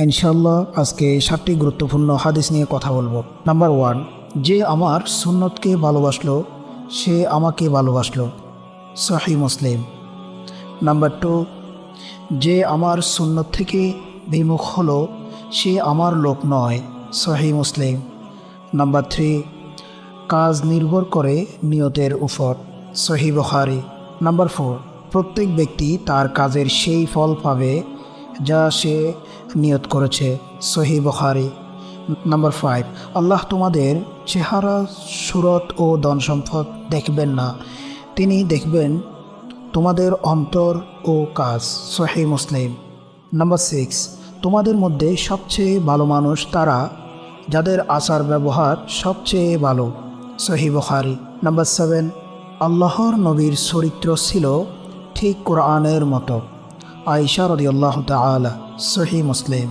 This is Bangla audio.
ইনশাল্লাহ আজকে সাতটি গুরুত্বপূর্ণ হাদিস নিয়ে কথা বলব। নাম্বার ওয়ান যে আমার সুন্নতকে ভালোবাসলো, সে আমাকে ভালোবাসলো। সহি মুসলিম। নাম্বার টু যে আমার সুন্নত থেকে বিমুখ হলো, সে আমার লোক নয়। সহি মুসলিম। নাম্বার থ্রি কাজ নির্ভর করে নিয়তের উপর। সহি বখারি। নাম্বার ফোর প্রত্যেক ব্যক্তি তার কাজের সেই ফল পাবে যা সে নিয়ত করেছে। সহি বখারি, নাম্বার ফাইভ আল্লাহ তোমাদের চেহারা, সুরত ও ধন সম্পদ দেখবেন না। তিনি দেখবেন তোমাদের অন্তর ও কাজ। সহি মুসলিম। নাম্বার সিক্স তোমাদের মধ্যে সবচেয়ে ভালো মানুষ তারা? যাদের আচার ব্যবহার সবচেয়ে ভালো। সহি বখারি, নাম্বার সেভেন আল্লাহর নবীর চরিত্র ছিল ঠিক কোরআনের মতো। আইসা রদি আল্লাহ তালা সহি মুসলিম